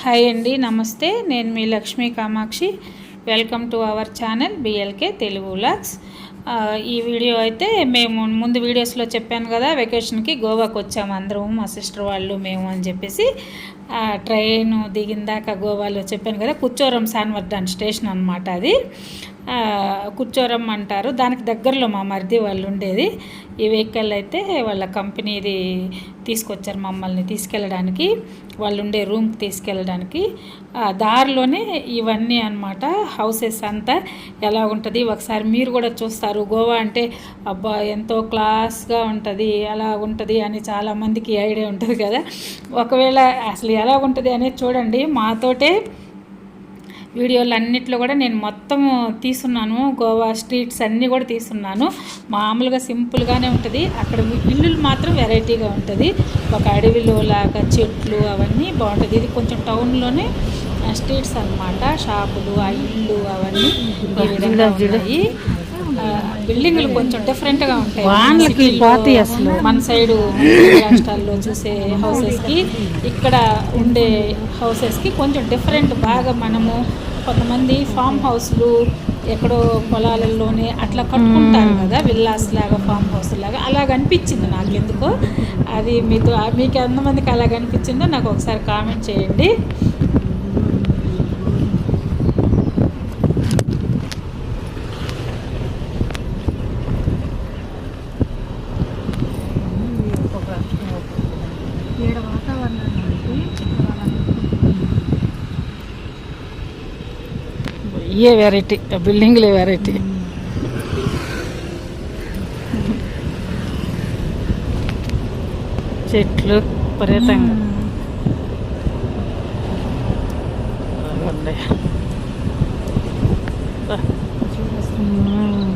Hi అండి నమస్తే. నేను మీ Lakshmi Kamakshi. Welcome to our channel BLK Telugu vlogs. ఈ వీడియో అయితే మేము ముందు వీడియోస్లో చెప్పాను కదా వెకేషన్కి గోవాకి వచ్చాము అందరం మా సిస్టర్ వాళ్ళు మేము అని చెప్పేసి. ట్రైన్ దిగిన దాకా గోవాలో చెప్పాను కదా కుచ్చోరం సాన్వర్ధన్ స్టేషన్ అనమాట అది. కూర్చోరమ్మంటారు. దానికి దగ్గరలో మా మరిది వాళ్ళు ఉండేది. ఈ వెహికల్ అయితే వాళ్ళ కంపెనీది తీసుకొచ్చారు మమ్మల్ని తీసుకెళ్ళడానికి. వాళ్ళు ఉండే రూమ్కి తీసుకెళ్ళడానికి. దారిలోనే ఇవన్నీ అన్నమాట. హౌసెస్ అంతా ఎలా ఉంటుంది? ఒకసారి మీరు కూడా చూస్తారు. గోవా అంటే అబ్బా ఎంతో క్లాస్గా ఉంటుంది. ఎలా ఉంటుంది అని చాలామందికి ఐడియా ఉంటుంది కదా. ఒకవేళ అసలు ఎలా ఉంటుంది అనేది చూడండి. మాతోటే వీడియోలు అన్నిట్లో కూడా నేను మొత్తం తీసున్నాను గోవా స్ట్రీట్స్ అన్నీ కూడా తీసున్నాను మామూలుగా సింపుల్గానే ఉంటుంది. అక్కడ ఇల్లులు మాత్రం వెరైటీగా ఉంటుంది. ఒక అడవిలో లాగా చెట్లు అవన్నీ బాగుంటుంది. ఇది కొంచెం టౌన్లోనే స్ట్రీట్స్ అన్నమాట. షాపులు ఆ ఇల్లు అవన్నీ ఈ విధంగా ఉన్నాయి. ఆ, బిల్డింగులు కొంచెం డిఫరెంట్గా ఉంటాయి. అసలు. మన సైడు రాష్ట్రాల్లో చూసే హౌసెస్కి ఇక్కడ ఉండే హౌసెస్కి కొంచెం డిఫరెంట్ బాగా మనము కొంతమంది ఫామ్ హౌస్లు ఎక్కడో పొలాలలోనే అట్లా కట్టుకుంటారు కదా విల్లాస్ లాగా ఫామ్ హౌస్ లాగా. అలాగ అనిపించింది నాకు ఎందుకో అది మీతో మీకు ఎంతమందికి అలాగ అనిపించిందో నాకు ఒకసారి కామెంట్ చేయండి. ఇయే వెరైటీ బిల్డింగ్లే వెరైటీ చెట్లు విపరీతంగా ఉన్నాయి. బా. మ్మ్.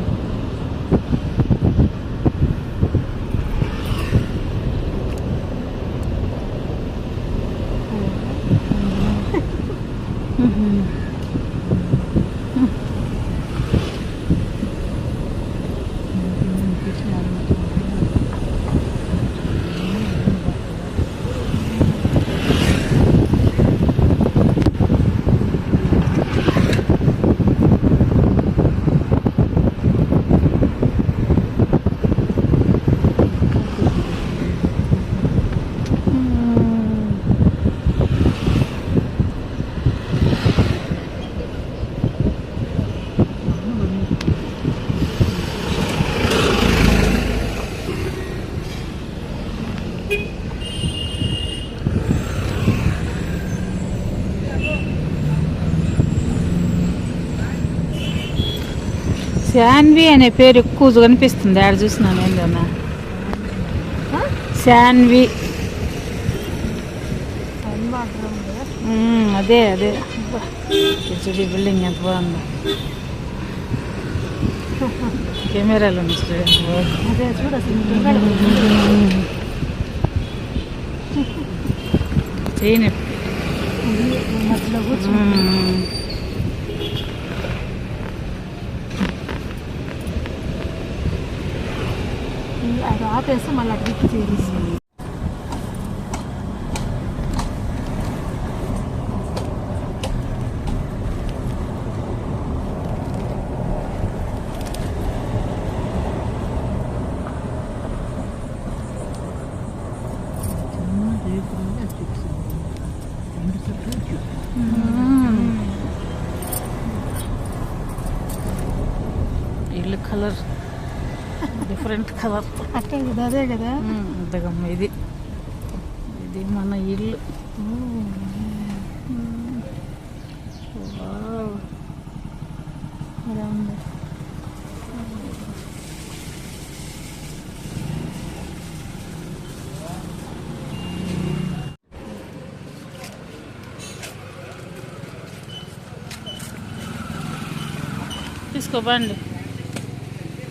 శాన్వి అనే పేరు ఎక్కువ కనిపిస్తుంది. ఆడ చూసినాను ఏందన్నా? శాన్వి. అదే అదే. చూడు బిల్డింగ్ ఎంత బాగుందో. కెమెరాలు చేయని మధ్యలో కూర్చో మ్మ్. అది ఆపేస్తే మళ్ళీ అటు దిక్కు చేరిస్తుంది ఇల్లు కలర్ డిఫరెంట్ కలర్ అట్టే కదా అదే కదా? అంతగమ్మ ఇది. ఇది మన ఇల్లు. అలా ఉంది. తీసుకో బండి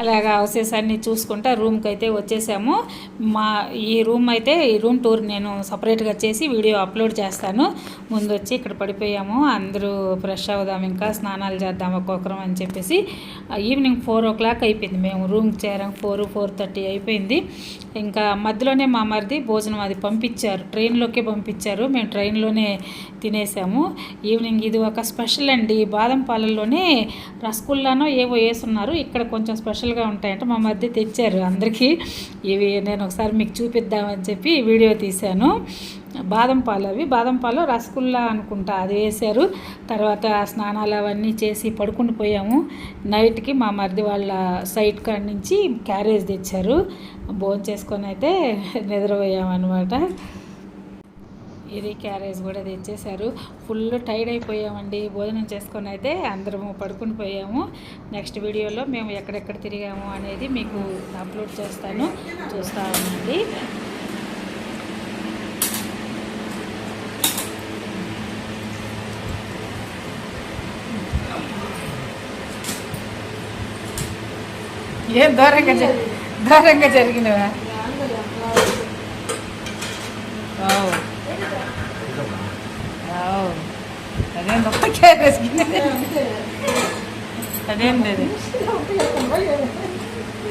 అలాగా హౌసెస్ చూసుకుంటా రూమ్కి అయితే వచ్చేసాము. మా ఈ రూమ్ అయితే ఈ రూమ్ టూర్ నేను సపరేట్గా చేసి వీడియో అప్లోడ్ చేస్తాను. ముందు వచ్చి ఇక్కడ పడిపోయాము. అందరూ ఫ్రెష్ అవుదాం ఇంకా స్నానాలు చేద్దాం ఒక్కొక్కరం అని చెప్పేసి. ఈవినింగ్ ఫోర్ ఓ క్లాక్ అయిపోయింది. మేము రూమ్కి చేరాం. ఫోర్ ఫోర్ థర్టీ అయిపోయింది. ఇంకా మధ్యలోనే మా మరిది భోజనం అది పంపించారు. ట్రైన్లోకే పంపించారు. మేము ట్రైన్లోనే తినేసాము. ఈవినింగ్ ఇది ఒక స్పెషల్ అండి. బాదం పాలల్లోనే రసగుల్లానో ఏవో వేసున్నారు. ఇక్కడ కొంచెం స్పెషల్గా ఉంటాయంటే మా మధ్య తెచ్చారు అందరికీ. ఇవి నేను ఒకసారి మీకు చూపిద్దామని చెప్పి వీడియో తీశాను. బాదం పాలు అవి. బాదం పాలు రసగుల్లా అనుకుంటా అది వేశారు. తర్వాత స్నానాలు అవన్నీ చేసి పడుకుని పోయాము. నైట్కి మా మరిది వాళ్ళ సైట్ కాడ నుంచి క్యారేజ్ తెచ్చారు. భోజనం చేసుకొని అయితే నిద్రపోయామన్నమాట. ఇది క్యారేజ్ కూడా తెచ్చేశారు. Full tired అయిపోయామండి. భోజనం చేసుకొని అయితే అందరము పడుకుని పోయాము. నెక్స్ట్ వీడియోలో మేము ఎక్కడెక్కడ తిరిగాము అనేది మీకు అప్లోడ్ చేస్తాను. చూస్తా ఉండండి. ఏం దూరంగా దూరంగా జరిగినవా ఓ ఓ అదేం గొప్ప క్యారేజ్ అదేంది అది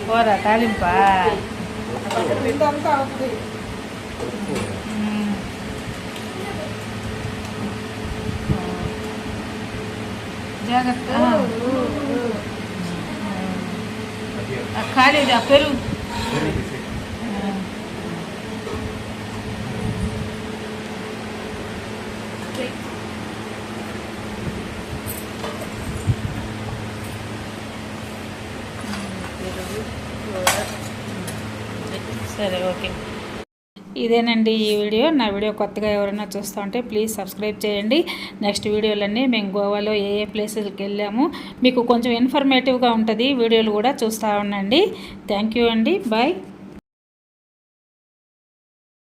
కూర తాలింపా మ్మ్. జాగ్రత్త ఆ ఖాళీది ఆ పెరుగు సరే ఓకే. ఇదేనండి ఈ వీడియో. నా వీడియో కొత్తగా ఎవరైనా చూస్తూ ఉంటే ప్లీజ్ సబ్స్క్రైబ్ చేయండి. నెక్స్ట్ వీడియోలన్నీ మేము గోవాలో ఏ ఏ ప్లేసెస్కి వెళ్ళాము మీకు కొంచెం ఇన్ఫర్మేటివ్గా ఉంటుంది. వీడియోలు కూడా చూస్తూ ఉండండి. థ్యాంక్ యూ అండి. బాయ్.